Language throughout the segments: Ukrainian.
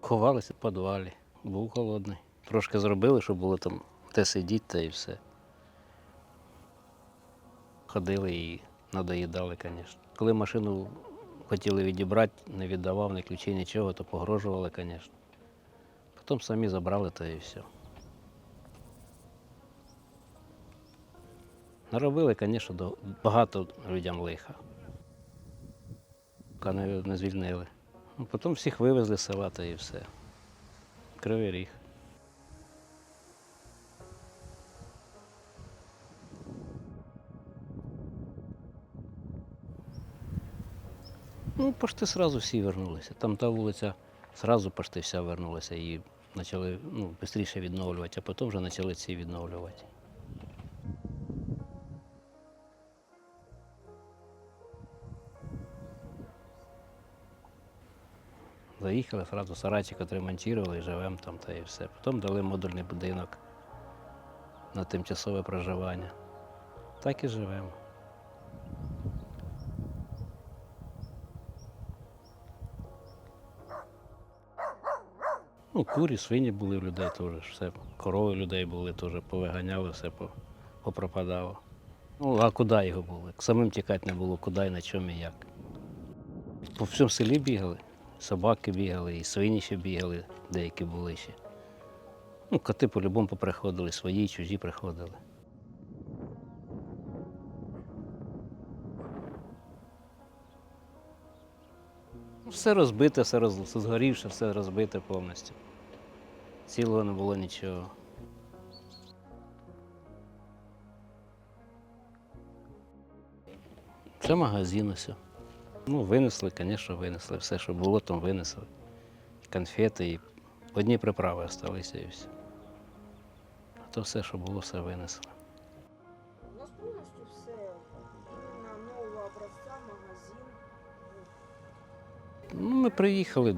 Ховалися в підвалі, був холодний. Трошки зробили, щоб було там те сидіти та і все. Ходили і надоїдали, звісно. Коли машину хотіли відібрати, не віддавав ні ключі, нічого, то погрожували, звісно. Потім самі забрали та і все. Наробили, звісно, багато людям лиха. Не, звільнили. Потім всіх вивезли з села та і все. Кривий ріг. Ну, почти сразу всі вернулися. Там та вулиця сразу почти вся вернулася і почали ну, швидше відновлювати, а потім вже почали ці відновлювати. Заїхали, одразу сарайчик отремонтували і живемо там та і все. Потім дали модульний будинок на тимчасове проживання. Так і живемо. Ну, курі, свині були в людей теж, все. Корови людей були теж, повиганяли, все попропадало. Ну, а куди його було? Самим тікати не було, куди і на чому і як. По всьому селі бігали. Собаки бігали, і свині ще бігали, деякі були ще. Ну, коти по-любому поприходили, свої, чужі приходили. Все розбите, все роз... все згорівше, все розбите повністю. Цілого не було нічого. Це магазин усе. Ну, винесли, звісно, винесли. Все, що було, там винесли. Конфети і одні приправи залишилися і все. А то все, що було, все винесли. Ну, ми приїхали,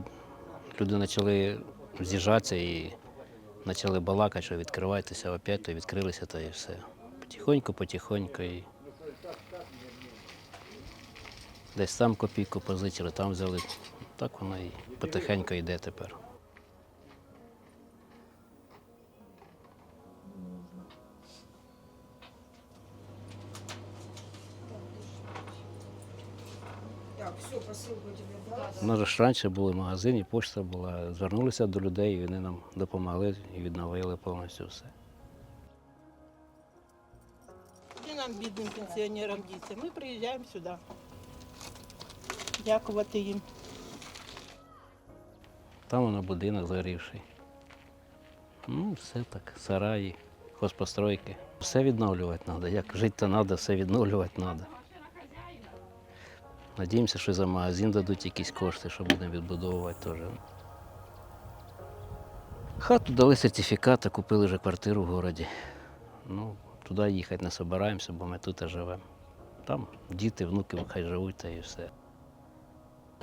люди почали з'їжджатися і почали балакати, що відкривайтеся опять, то відкрилися, то і все. Потихоньку, потихоньку. І... Десь там копійку позичили, там взяли. Так воно і потихеньку йде тепер. Так, все, посилку тебе дала. У нас же ж раніше були магазини, почта була. Звернулися до людей, і вони нам допомогли і відновили повністю все. Куди нам, бідним пенсіонерам, діти? Ми приїжджаємо сюди. Дякувати їм. Там воно будинок згорівший. Ну, все так, сараї, хозпостройки. Все відновлювати треба. Як жити то треба, все відновлювати треба. Надіємося, що за магазин дадуть якісь кошти, що будемо відбудовувати теж. Хату дали сертифікат, а купили вже квартиру в городі. Ну, туди їхати не збираємося, бо ми тут живемо. Там діти, внуки хай живуть та і все.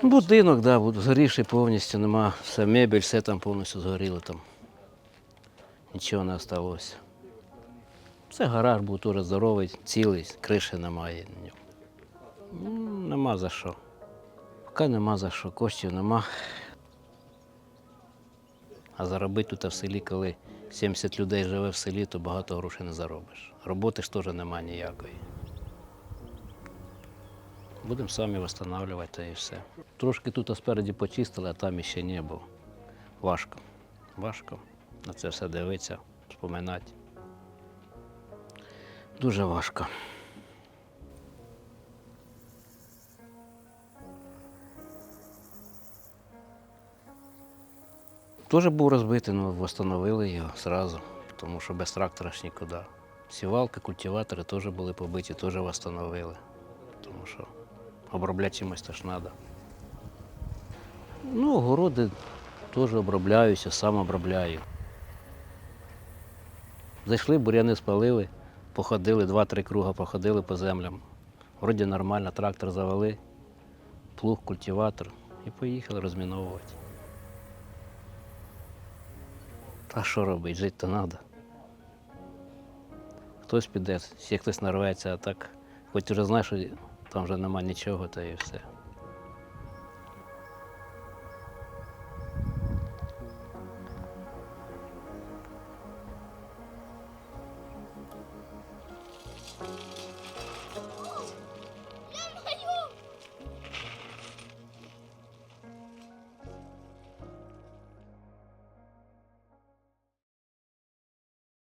Будинок, да, згорівший повністю, нема. Все, мебель, все там повністю згоріло там. Нічого не залишилося. Це гараж був теж здоровий, цілий, криші немає. Нема за що. Поки нема за що, коштів нема. А заробити тут в селі, коли 70 людей живе в селі, то багато грошей не заробиш. Роботи ж теж немає ніякої. Будемо самі встановлювати і все. Трошки тут спереді почистили, а там іще не було. Важко. Важко на це все дивитися, споминати. Дуже важко. Теж був розбитий, але встановили його одразу, тому що без трактора ж нікуди. Сівалки, культиватори теж були побиті, теж встановили, тому що обробляти чимось теж треба. Ну, городи теж обробляюся, сам обробляю. Зайшли, буряни спалили, походили, два-три круга походили по землям. Вроді нормально, трактор завели, плуг, культиватор і поїхали розміновувати. Та що робити, жити то треба. Хтось піде, ще хтось нарветься, а так, хоч вже знаєш, що там вже нема нічого, та і все.